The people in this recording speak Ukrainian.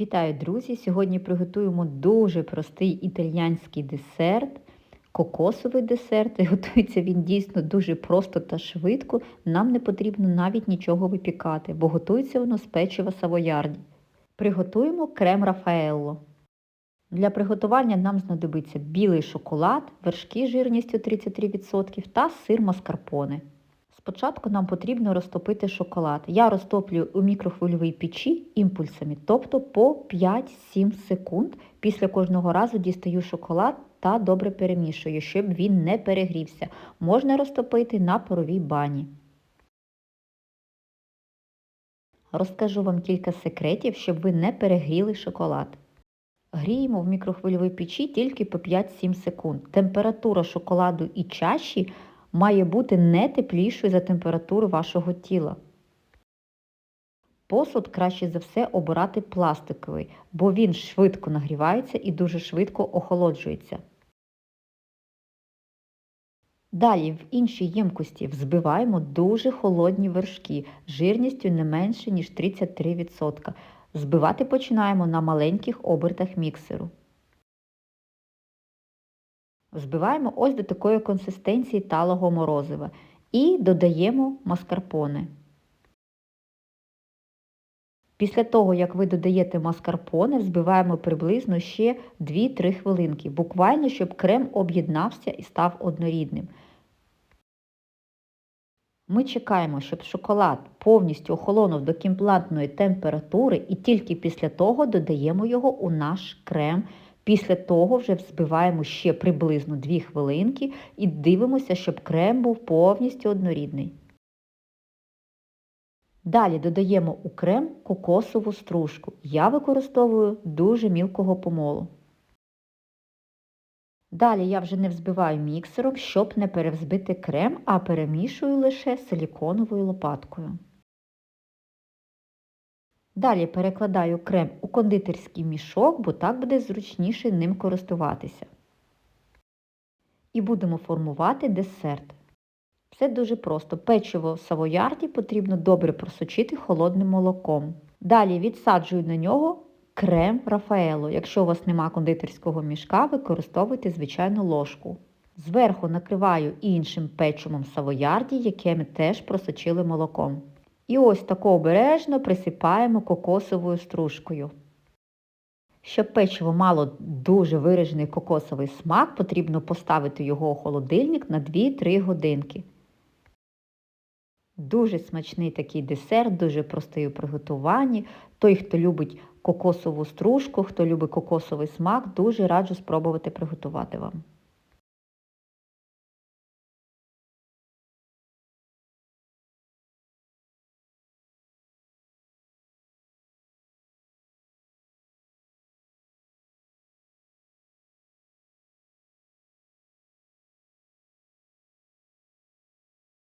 Вітаю, друзі! Сьогодні приготуємо дуже простий італьянський десерт, кокосовий десерт. І готується він дійсно дуже просто та швидко. Нам не потрібно навіть нічого випікати, бо готується воно з печива савоярді. Приготуємо крем Рафаелло. Для приготування нам знадобиться білий шоколад, вершки жирністю 33% та сир маскарпоне. Спочатку нам потрібно розтопити шоколад. Я розтоплюю у мікрохвильовій печі імпульсами, тобто по 5-7 секунд. Після кожного разу дістаю шоколад та добре перемішую, щоб він не перегрівся. Можна розтопити на паровій бані. Розкажу вам кілька секретів, щоб ви не перегріли шоколад. Гріємо в мікрохвильовій печі тільки по 5-7 секунд. Температура шоколаду і чаші має бути не теплішою за температуру вашого тіла. Посуд краще за все обирати пластиковий, бо він швидко нагрівається і дуже швидко охолоджується. Далі в іншій ємкості взбиваємо дуже холодні вершки жирністю не менше, ніж 33%. Збивати починаємо на маленьких обертах міксеру. Взбиваємо ось до такої консистенції талого морозива і додаємо маскарпоне. Після того, як ви додаєте маскарпоне, взбиваємо приблизно ще 2-3 хвилинки, буквально, щоб крем об'єднався і став однорідним. Ми чекаємо, щоб шоколад повністю охолонув до кімплантної температури і тільки після того додаємо його у наш крем. Після того вже взбиваємо ще приблизно 2 хвилинки і дивимося, щоб крем був повністю однорідний. Далі додаємо у крем кокосову стружку. Я використовую дуже мілкого помолу. Далі я вже не взбиваю міксером, щоб не перевзбити крем, а перемішую лише силіконовою лопаткою. Далі перекладаю крем у кондитерський мішок, бо так буде зручніше ним користуватися. І будемо формувати десерт. Все дуже просто. Печиво в савоярді потрібно добре просочити холодним молоком. Далі відсаджую на нього крем Рафаело. Якщо у вас нема кондитерського мішка, використовуйте звичайну ложку. Зверху накриваю іншим печивом савоярді, яке ми теж просочили молоком. І ось тако обережно присипаємо кокосовою стружкою. Щоб печиво мало дуже виражений кокосовий смак, потрібно поставити його у холодильник на 2-3 годинки. Дуже смачний такий десерт, дуже простий у приготуванні. Той, хто любить кокосову стружку, хто любить кокосовий смак, дуже раджу спробувати приготувати вам.